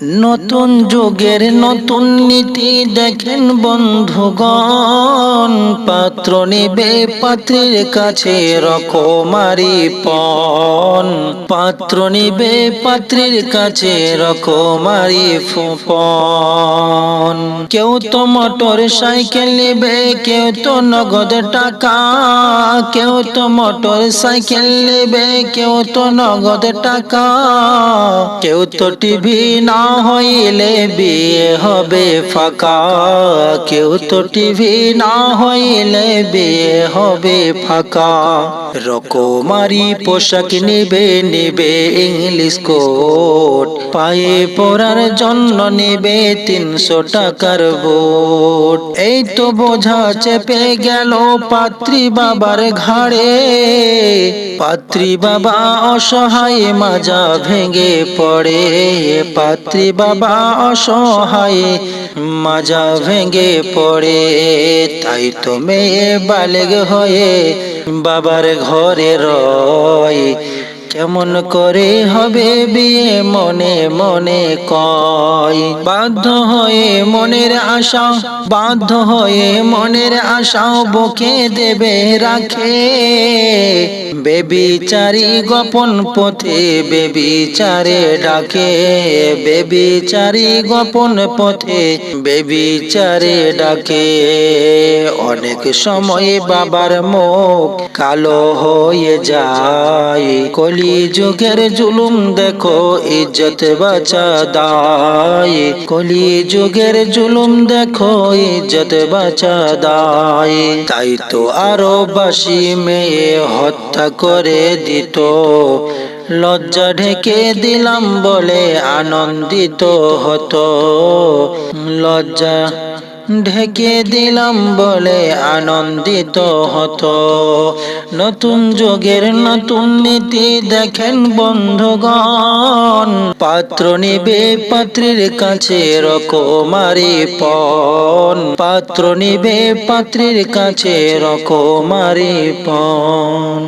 নতুন যুগের নতুন নীতি দেখেন বন্ধুগণ, পাত্র নিবে পাত্রের কাছে রকমারি পন পাত্র নিবে পাত্রের কাছে রকমারি ফুপন। কেউ তো মোটর সাইকেল নেবে, কেউ তো নগদ টাকা। কেউ তো মোটর সাইকেল নেবে, কেউ তো নগদ টাকা। কেউ তো টিভি না হইলে বিয়ে হবে ফাঁকা। কেউ তো টিভি না হইলে বিয়ে হবে ফাঁকা। রকমারি পোশাক নিবে নিবে ইংলিশ কোট। পায়ে পরার জন্য নিবে তিনশো টাকার বোট। এই তো বোঝা চেপে গেল পাত্রী বাবার ঘাড়ে। পাত্রী বাবা অসহায় মাজা ভেঙে পড়ে। পাত্রী বাবা অসহায় মাজা ভেঙে পড়ে। তাই তো মেয়ে বালেগ হয়ে বাবার ঘরে রয়। কেমন করে হবে বিয়ে মনে মনে কয়। বাধ্য হয়ে মনের আশা, বাধ্য হয়ে মনের আশা বকে দেবে রাখে। বেবিচারি গোপন পথে বেবিচারে ডাকে। বেবিচারি গোপন পথে বেবিচারে ডাকে। অনেক সময় বাবার মুখ কালো হয়ে যায়। কলি যুগের জুলুম দেখো, ইজ্জত বাঁচা দায়। কলি, যুগের জুলুম দেখো, ইজ্জত বাঁচা দায়। তাই তো আরও বাসি মেয়ে হত্যা করে দিত। লজ্জা ঢেকে দিলাম বলে আনন্দিত হতো। লজ্জা ঢেকে দিলাম বলে আনন্দিত হতো। নতুন যুগের নতুন নীতি দেখেন বন্ধুগণ। পাত্র নিবে পাত্রের কাছে রকমারি পন পাত্র নিবে পাত্রের কাছে রকমারি পন